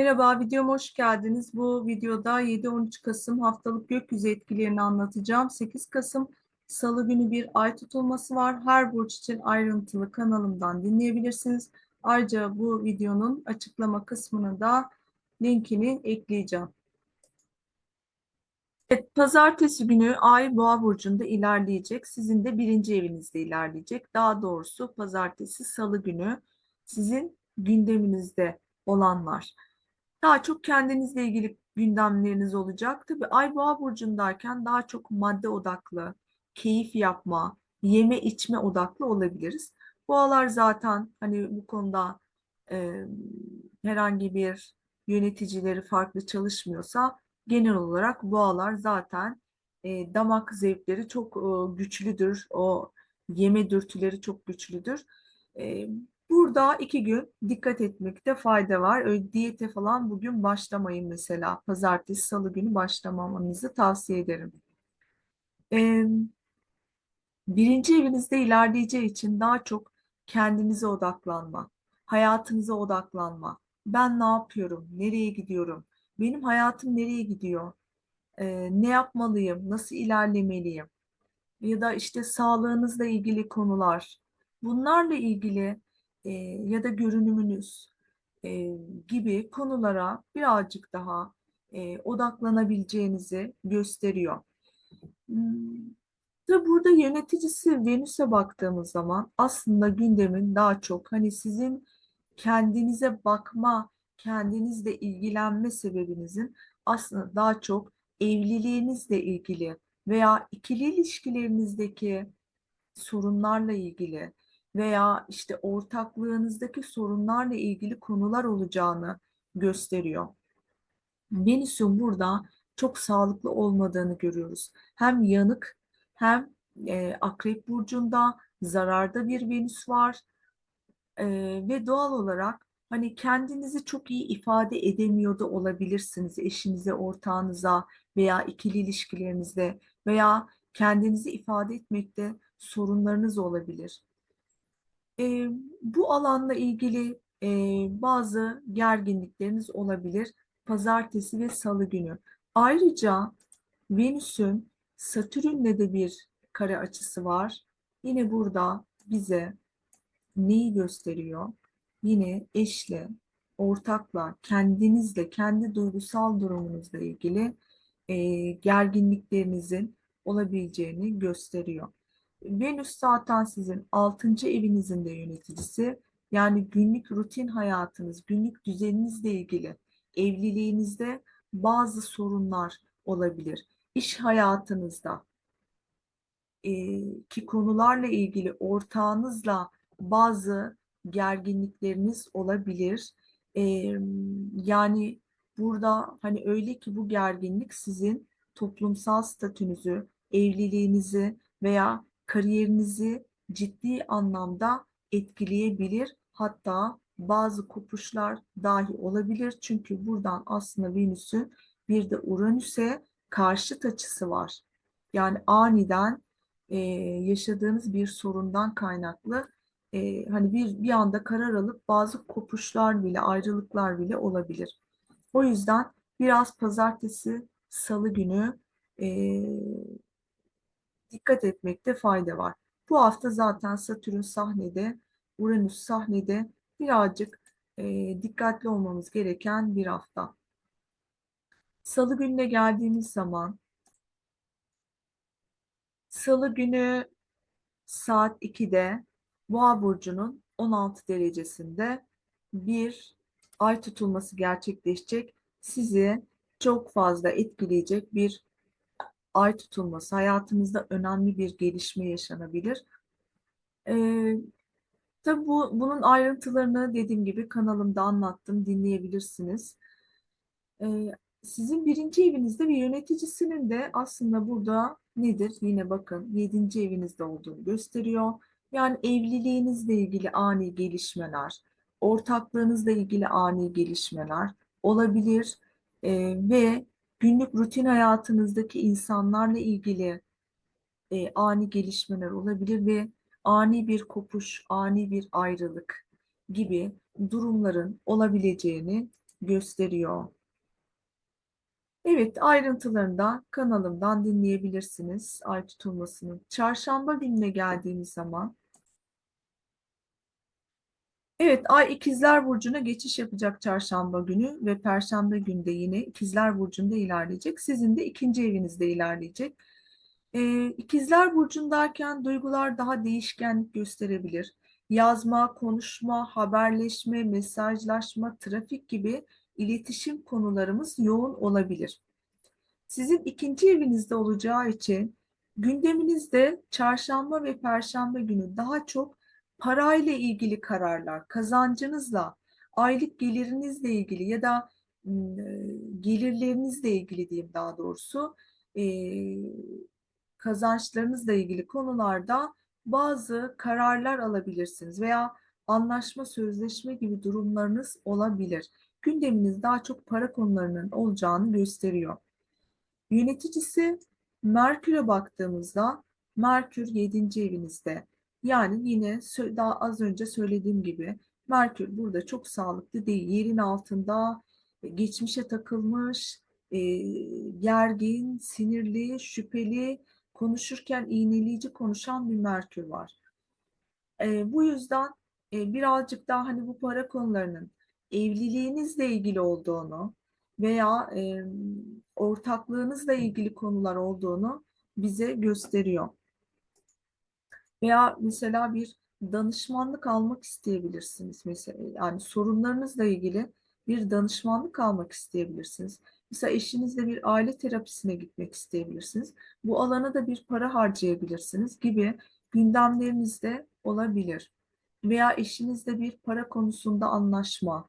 Merhaba, videoma hoş geldiniz. Bu videoda 7-13 Kasım haftalık gökyüzü etkilerini anlatacağım. 8 Kasım Salı günü bir ay tutulması var. Her burç için ayrıntılı kanalımdan dinleyebilirsiniz. Ayrıca bu videonun açıklama kısmına da linkini ekleyeceğim. Evet, pazartesi günü Ay Boğa burcunda ilerleyecek. Sizin de birinci evinizde ilerleyecek. Daha doğrusu pazartesi, salı günü sizin gündeminizde olanlar. Daha çok kendinizle ilgili gündemleriniz olacak. Tabii Ay Boğa burcundayken daha çok madde odaklı, keyif yapma, yeme içme odaklı olabiliriz. Boğalar zaten hani bu konuda e, herhangi bir yöneticileri farklı çalışmıyorsa genel olarak boğalar zaten e, damak zevkleri çok e, güçlüdür. O yeme dürtüleri çok güçlüdür. E, burada iki gün dikkat etmekte fayda var. Öyle diyete falan bugün başlamayın mesela. Pazartesi, salı günü başlamamanızı tavsiye ederim. E, birinci evinizde ilerleyeceği için daha çok kendinize odaklanma, hayatınıza odaklanma. Ben ne yapıyorum? Nereye gidiyorum? Benim hayatım nereye gidiyor? Ee, ne yapmalıyım? Nasıl ilerlemeliyim? Ya da işte sağlığınızla ilgili konular. Bunlarla ilgili e, ya da görünümünüz e, gibi konulara birazcık daha e, odaklanabileceğinizi gösteriyor. Hmm, Tabii burada yöneticisi Venüs'e baktığımız zaman aslında gündemin daha çok hani sizin kendinize bakma, kendinizle ilgilenme sebebinizin aslında daha çok evliliğinizle ilgili veya ikili ilişkilerinizdeki sorunlarla ilgili veya işte ortaklığınızdaki sorunlarla ilgili konular olacağını gösteriyor. Venüs'ün burada çok sağlıklı olmadığını görüyoruz. Hem yanık hem e, Akrep Burcu'nda zararda bir Venüs var E, ve doğal olarak hani kendinizi çok iyi ifade edemiyor da olabilirsiniz eşinize, ortağınıza veya ikili ilişkilerinizde veya kendinizi ifade etmekte sorunlarınız olabilir. E, bu alanla ilgili e, bazı gerginlikleriniz olabilir pazartesi ve salı günü. Ayrıca Venüs'ün Satürn'le de bir kare açısı var. Yine burada bize neyi gösteriyor? Yine eşle, ortakla, kendinizle, kendi duygusal durumunuzla ilgili e, gerginliklerinizin olabileceğini gösteriyor. Venüs zaten sizin 6. evinizin de yöneticisi. Yani günlük rutin hayatınız, günlük düzeninizle ilgili evliliğinizde bazı sorunlar olabilir. İş hayatınızda e, ki konularla ilgili ortağınızla bazı gerginlikleriniz olabilir. E, yani burada hani öyle ki bu gerginlik sizin toplumsal statünüzü, evliliğinizi veya kariyerinizi ciddi anlamda etkileyebilir. Hatta bazı kopuşlar dahi olabilir. Çünkü buradan aslında Venüs'ün bir de Uranüs'e karşıt açısı var. Yani aniden e, yaşadığınız bir sorundan kaynaklı e, hani bir bir anda karar alıp bazı kopuşlar bile ayrılıklar bile olabilir. O yüzden biraz pazartesi, salı günü e, dikkat etmekte fayda var. Bu hafta zaten Satürn sahnede, Uranüs sahnede birazcık e, dikkatli olmamız gereken bir hafta. Salı gününe geldiğimiz zaman Salı günü saat 2'de Boğa burcunun 16 derecesinde bir ay tutulması gerçekleşecek. Sizi çok fazla etkileyecek bir ay tutulması. Hayatınızda önemli bir gelişme yaşanabilir. Ee, tabii bu, bunun ayrıntılarını dediğim gibi kanalımda anlattım. Dinleyebilirsiniz. Ee, sizin birinci evinizde bir yöneticisinin de aslında burada nedir? Yine bakın yedinci evinizde olduğunu gösteriyor. Yani evliliğinizle ilgili ani gelişmeler, ortaklığınızla ilgili ani gelişmeler olabilir Ee, ve günlük rutin hayatınızdaki insanlarla ilgili e, ani gelişmeler olabilir ve ani bir kopuş, ani bir ayrılık gibi durumların olabileceğini gösteriyor. Evet, ayrıntılarını da kanalımdan dinleyebilirsiniz. Ay tutulmasını. Çarşamba gününe geldiğimiz zaman Evet, Ay İkizler Burcu'na geçiş yapacak çarşamba günü ve Perşembe günde yine İkizler Burcu'nda ilerleyecek. Sizin de ikinci evinizde ilerleyecek. Ee, İkizler Burcu'ndayken duygular daha değişkenlik gösterebilir. Yazma, konuşma, haberleşme, mesajlaşma, trafik gibi iletişim konularımız yoğun olabilir. Sizin ikinci evinizde olacağı için gündeminizde çarşamba ve perşembe günü daha çok parayla ilgili kararlar, kazancınızla, aylık gelirinizle ilgili ya da gelirlerinizle ilgili diyeyim daha doğrusu kazançlarınızla ilgili konularda bazı kararlar alabilirsiniz veya anlaşma, sözleşme gibi durumlarınız olabilir. Gündeminiz daha çok para konularının olacağını gösteriyor. Yöneticisi Merkür'e baktığımızda Merkür 7. evinizde. Yani yine daha az önce söylediğim gibi Merkür burada çok sağlıklı değil. Yerin altında e, geçmişe takılmış, e, gergin, sinirli, şüpheli, konuşurken iğneleyici konuşan bir Merkür var. E, bu yüzden e, birazcık daha hani bu para konularının evliliğinizle ilgili olduğunu veya e, ortaklığınızla ilgili konular olduğunu bize gösteriyor. Veya mesela bir danışmanlık almak isteyebilirsiniz. Mesela yani sorunlarınızla ilgili bir danışmanlık almak isteyebilirsiniz. Mesela eşinizle bir aile terapisine gitmek isteyebilirsiniz. Bu alana da bir para harcayabilirsiniz gibi gündemlerinizde olabilir. Veya eşinizle bir para konusunda anlaşma,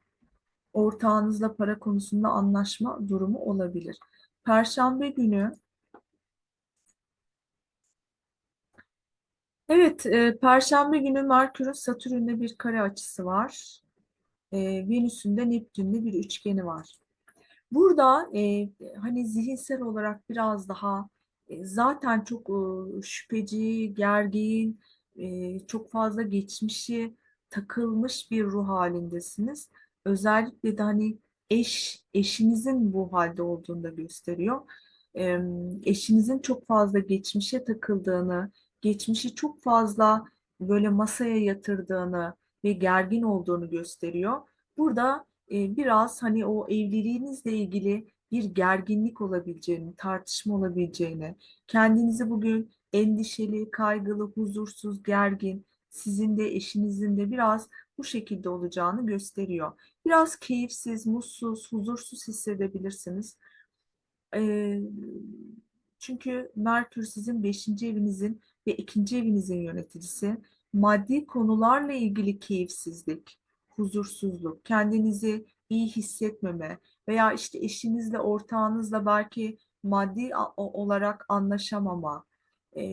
ortağınızla para konusunda anlaşma durumu olabilir. Perşembe günü Evet, e, Perşembe günü Merkür'ün Satürn'le bir kare açısı var. E, Venüs'ün de Neptün'le bir üçgeni var. Burada e, hani zihinsel olarak biraz daha e, zaten çok e, şüpheci, gergin, e, çok fazla geçmişi takılmış bir ruh halindesiniz. Özellikle de hani eş, eşinizin bu halde olduğunu da gösteriyor. E, eşinizin çok fazla geçmişe takıldığını, geçmişi çok fazla böyle masaya yatırdığını ve gergin olduğunu gösteriyor. Burada e, biraz hani o evliliğinizle ilgili bir gerginlik olabileceğini, tartışma olabileceğini, kendinizi bugün endişeli, kaygılı, huzursuz, gergin, sizin de eşinizin de biraz bu şekilde olacağını gösteriyor. Biraz keyifsiz, mutsuz, huzursuz hissedebilirsiniz. E, çünkü Merkür sizin 5. evinizin ve ikinci evinizin yöneticisi. Maddi konularla ilgili keyifsizlik, huzursuzluk, kendinizi iyi hissetmeme veya işte eşinizle, ortağınızla belki maddi olarak anlaşamama e,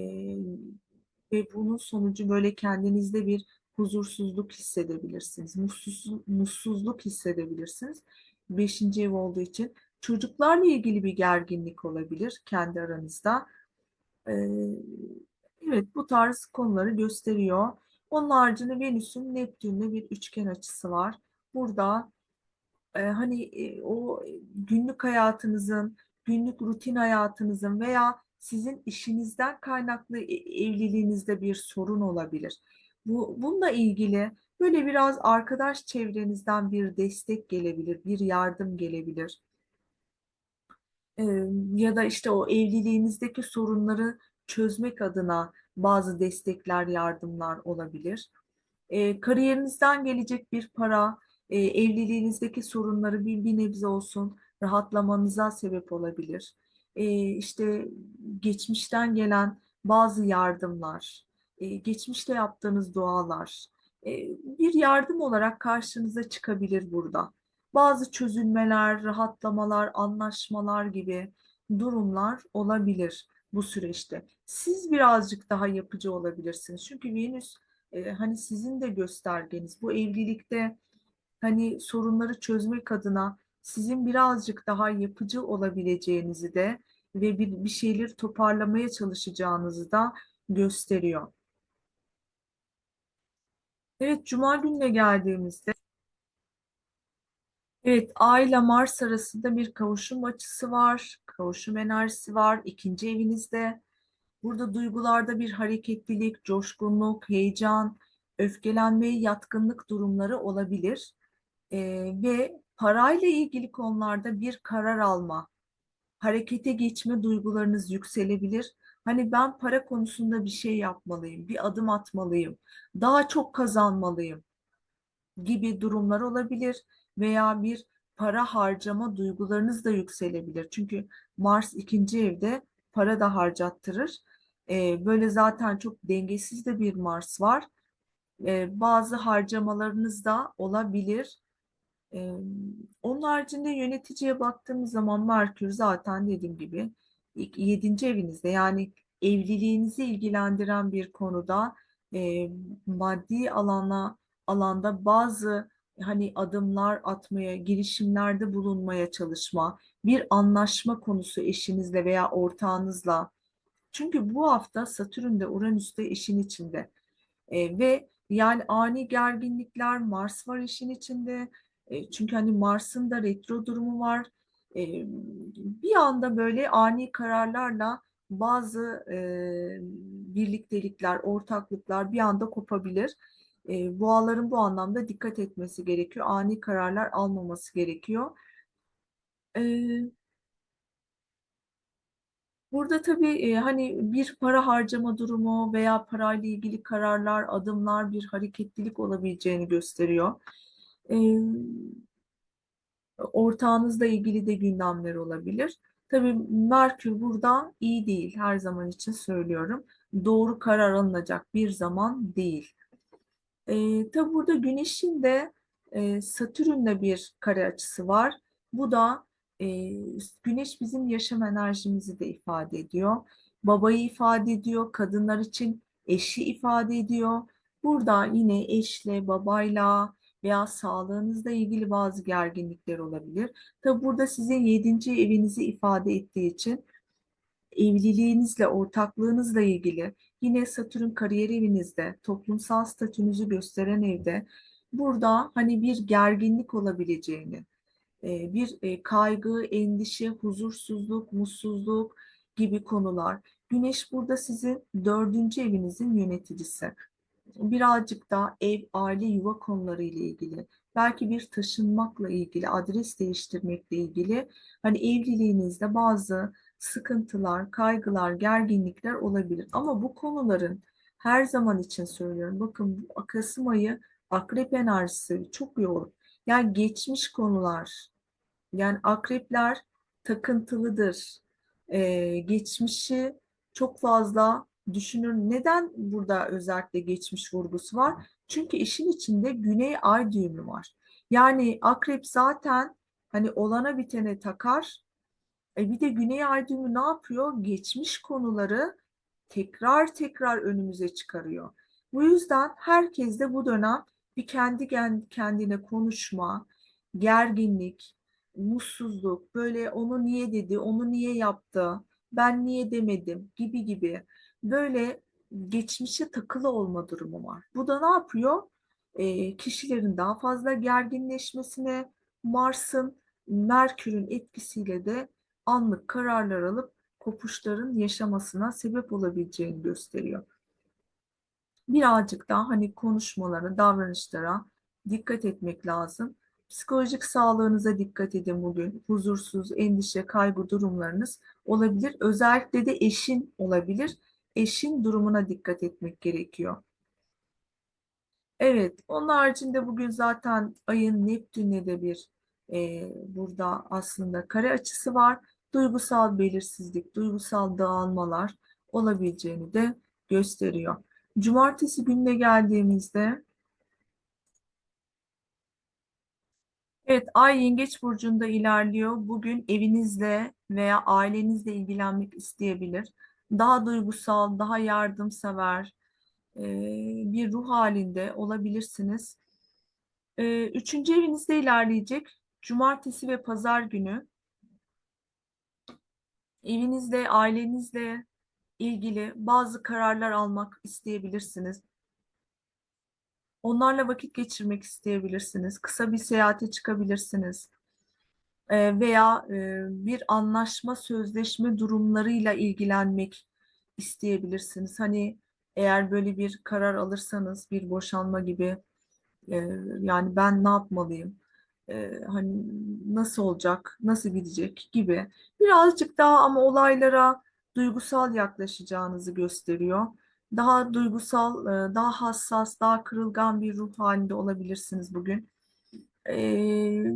ve bunun sonucu böyle kendinizde bir huzursuzluk hissedebilirsiniz, mutsuz, mutsuzluk hissedebilirsiniz. Beşinci ev olduğu için çocuklarla ilgili bir gerginlik olabilir kendi aranızda. E, Evet, bu tarz konuları gösteriyor. Onun haricinde Venüs'ün Neptün'le bir üçgen açısı var. Burada e, hani e, o günlük hayatınızın, günlük rutin hayatınızın veya sizin işinizden kaynaklı e- evliliğinizde bir sorun olabilir. Bu, bununla ilgili böyle biraz arkadaş çevrenizden bir destek gelebilir, bir yardım gelebilir. Ee, ya da işte o evliliğinizdeki sorunları çözmek adına bazı destekler, yardımlar olabilir. Ee, kariyerinizden gelecek bir para, e, evliliğinizdeki sorunları bir, bir nebze olsun rahatlamanıza sebep olabilir. Ee, işte geçmişten gelen bazı yardımlar, e, geçmişte yaptığınız dualar, e, bir yardım olarak karşınıza çıkabilir burada bazı çözülmeler, rahatlamalar, anlaşmalar gibi durumlar olabilir bu süreçte. Siz birazcık daha yapıcı olabilirsiniz. Çünkü Venüs e, hani sizin de göstergeniz. Bu evlilikte hani sorunları çözmek adına sizin birazcık daha yapıcı olabileceğinizi de ve bir, bir şeyleri toparlamaya çalışacağınızı da gösteriyor. Evet, Cuma gününe geldiğimizde Evet, Ay ile Mars arasında bir kavuşum açısı var. Kavuşum enerjisi var ikinci evinizde. Burada duygularda bir hareketlilik, coşkunluk, heyecan, öfkelenme, yatkınlık durumları olabilir. Ee, ve parayla ilgili konularda bir karar alma, harekete geçme duygularınız yükselebilir. Hani ben para konusunda bir şey yapmalıyım, bir adım atmalıyım, daha çok kazanmalıyım gibi durumlar olabilir veya bir para harcama duygularınız da yükselebilir. Çünkü Mars ikinci evde para da harcattırır. Ee, böyle zaten çok dengesiz de bir Mars var. Ee, bazı harcamalarınız da olabilir. Ee, onun haricinde yöneticiye baktığımız zaman Merkür zaten dediğim gibi ilk- yedinci evinizde yani evliliğinizi ilgilendiren bir konuda e, maddi alana alanda bazı hani adımlar atmaya, girişimlerde bulunmaya çalışma, bir anlaşma konusu eşinizle veya ortağınızla. Çünkü bu hafta Satürn de Uranüs de işin içinde. E, ve yani ani gerginlikler, Mars var işin içinde. E, çünkü hani Mars'ın da retro durumu var. E, bir anda böyle ani kararlarla bazı e, birliktelikler, ortaklıklar bir anda kopabilir. E, boğaların bu anlamda dikkat etmesi gerekiyor. Ani kararlar almaması gerekiyor. E, Burada tabii e, hani bir para harcama durumu veya parayla ilgili kararlar, adımlar, bir hareketlilik olabileceğini gösteriyor. E, ortağınızla ilgili de gündemler olabilir. Tabii Merkür burada iyi değil, her zaman için söylüyorum. Doğru karar alınacak bir zaman değil. E, tabii burada Güneş'in de e, Satürn'le bir kare açısı var. Bu da e, Güneş bizim yaşam enerjimizi de ifade ediyor. Babayı ifade ediyor. Kadınlar için eşi ifade ediyor. Burada yine eşle, babayla veya sağlığınızla ilgili bazı gerginlikler olabilir. Tabii burada sizin yedinci evinizi ifade ettiği için evliliğinizle, ortaklığınızla ilgili yine Satürn kariyer evinizde, toplumsal statünüzü gösteren evde burada hani bir gerginlik olabileceğini, e, bir e, kaygı, endişe, huzursuzluk, mutsuzluk gibi konular. Güneş burada sizin dördüncü evinizin yöneticisi birazcık da ev, aile, yuva konuları ile ilgili, belki bir taşınmakla ilgili, adres değiştirmekle ilgili hani evliliğinizde bazı sıkıntılar, kaygılar, gerginlikler olabilir. Ama bu konuların her zaman için söylüyorum. Bakın bu Kasım ayı akrep enerjisi çok yoğun. Yani geçmiş konular, yani akrepler takıntılıdır. Ee, geçmişi çok fazla düşünür. Neden burada özellikle geçmiş vurgusu var? Çünkü işin içinde Güney Ay düğümü var. Yani akrep zaten hani olana bitene takar. E bir de Güney Ay düğümü ne yapıyor? Geçmiş konuları tekrar tekrar önümüze çıkarıyor. Bu yüzden herkes de bu dönem bir kendi kendine konuşma, gerginlik, mutsuzluk, böyle onu niye dedi, onu niye yaptı, ben niye demedim gibi gibi böyle geçmişe takılı olma durumu var. Bu da ne yapıyor? E, kişilerin daha fazla gerginleşmesine, Mars'ın, Merkür'ün etkisiyle de anlık kararlar alıp kopuşların yaşamasına sebep olabileceğini gösteriyor. Birazcık daha hani konuşmalara, davranışlara dikkat etmek lazım. Psikolojik sağlığınıza dikkat edin bugün. Huzursuz, endişe, kaygı durumlarınız olabilir. Özellikle de eşin olabilir. Eşin durumuna dikkat etmek gerekiyor. Evet, onun haricinde bugün zaten ayın Neptün'le de bir e, burada aslında kare açısı var. Duygusal belirsizlik, duygusal dağılmalar olabileceğini de gösteriyor. Cumartesi gününe geldiğimizde Evet, Ay Yengeç burcunda ilerliyor. Bugün evinizle veya ailenizle ilgilenmek isteyebilir. Daha duygusal, daha yardımsever bir ruh halinde olabilirsiniz. Üçüncü evinizde ilerleyecek. Cumartesi ve pazar günü evinizle, ailenizle ilgili bazı kararlar almak isteyebilirsiniz. Onlarla vakit geçirmek isteyebilirsiniz. Kısa bir seyahate çıkabilirsiniz. E, veya e, bir anlaşma, sözleşme durumlarıyla ilgilenmek isteyebilirsiniz. Hani eğer böyle bir karar alırsanız bir boşanma gibi e, yani ben ne yapmalıyım? E, hani nasıl olacak? Nasıl gidecek gibi. Birazcık daha ama olaylara duygusal yaklaşacağınızı gösteriyor. Daha duygusal, e, daha hassas, daha kırılgan bir ruh halinde olabilirsiniz bugün. E,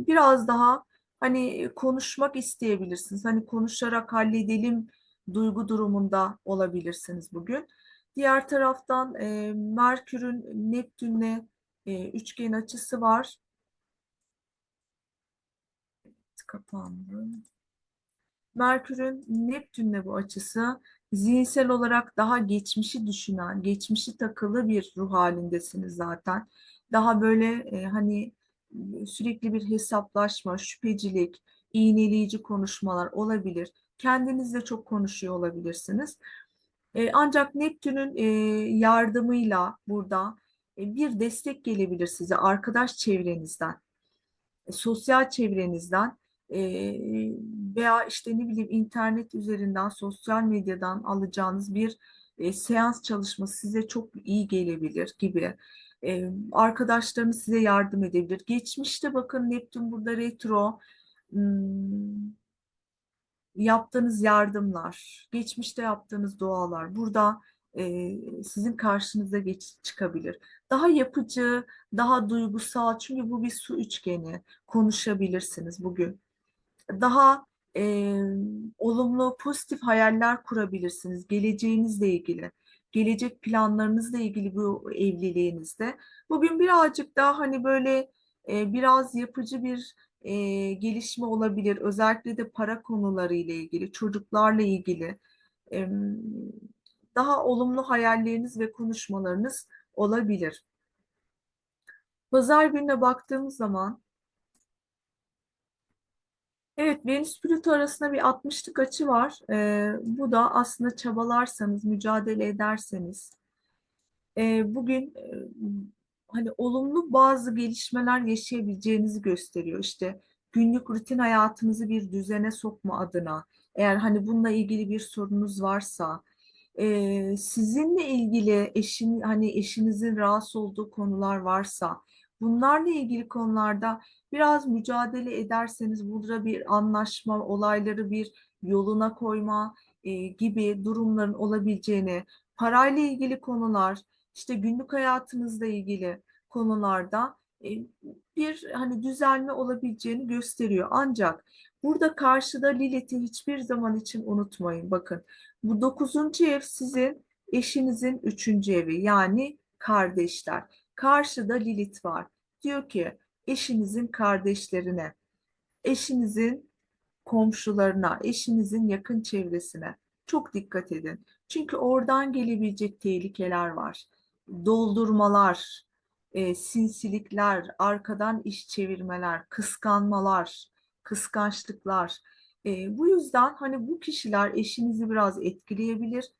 biraz daha hani konuşmak isteyebilirsiniz. Hani konuşarak halledelim duygu durumunda olabilirsiniz bugün. Diğer taraftan e, Merkür'ün Neptün'le e, üçgen açısı var. Kapandı. Merkür'ün Neptün'le bu açısı zihinsel olarak daha geçmişi düşünen, geçmişi takılı bir ruh halindesiniz zaten. Daha böyle e, hani sürekli bir hesaplaşma, şüphecilik, iğneleyici konuşmalar olabilir. Kendinizle çok konuşuyor olabilirsiniz. E, ancak Neptün'ün e, yardımıyla burada e, bir destek gelebilir size arkadaş çevrenizden, e, sosyal çevrenizden veya işte ne bileyim internet üzerinden, sosyal medyadan alacağınız bir seans çalışması size çok iyi gelebilir gibi. Arkadaşlarınız size yardım edebilir. Geçmişte bakın Neptün burada retro. Hmm, yaptığınız yardımlar, geçmişte yaptığınız dualar burada sizin karşınıza geç çıkabilir. Daha yapıcı, daha duygusal çünkü bu bir su üçgeni konuşabilirsiniz bugün. Daha e, olumlu, pozitif hayaller kurabilirsiniz geleceğinizle ilgili. Gelecek planlarınızla ilgili bu evliliğinizde. Bugün birazcık daha hani böyle e, biraz yapıcı bir e, gelişme olabilir. Özellikle de para konuları ile ilgili, çocuklarla ilgili e, daha olumlu hayalleriniz ve konuşmalarınız olabilir. Pazar gününe baktığımız zaman evet Venüs Plüto arasında bir 60'lık açı var. E, bu da aslında çabalarsanız, mücadele ederseniz e, bugün e, hani olumlu bazı gelişmeler yaşayabileceğinizi gösteriyor. İşte günlük rutin hayatınızı bir düzene sokma adına eğer hani bununla ilgili bir sorunuz varsa e, sizinle ilgili eşin hani eşinizin rahatsız olduğu konular varsa bunlarla ilgili konularda biraz mücadele ederseniz burada bir anlaşma olayları bir yoluna koyma e, gibi durumların olabileceğini parayla ilgili konular işte günlük hayatınızla ilgili konularda e, bir hani düzelme olabileceğini gösteriyor. Ancak burada karşıda Lilith'i hiçbir zaman için unutmayın. Bakın bu dokuzuncu ev sizin eşinizin üçüncü evi yani kardeşler. Karşıda Lilith var. Diyor ki eşinizin kardeşlerine, eşinizin komşularına, eşinizin yakın çevresine çok dikkat edin. Çünkü oradan gelebilecek tehlikeler var. Doldurmalar, e, sinsilikler, arkadan iş çevirmeler, kıskanmalar, kıskançlıklar. E, bu yüzden hani bu kişiler eşinizi biraz etkileyebilir.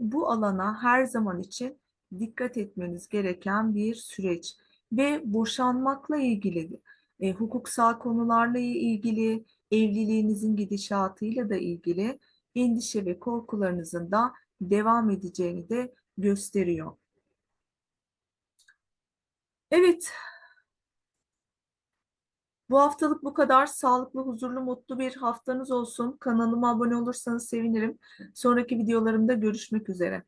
Bu alana her zaman için dikkat etmeniz gereken bir süreç ve boşanmakla ilgili, e, hukuksal konularla ilgili, evliliğinizin gidişatıyla da ilgili endişe ve korkularınızın da devam edeceğini de gösteriyor. Evet. Bu haftalık bu kadar. Sağlıklı, huzurlu, mutlu bir haftanız olsun. Kanalıma abone olursanız sevinirim. Sonraki videolarımda görüşmek üzere.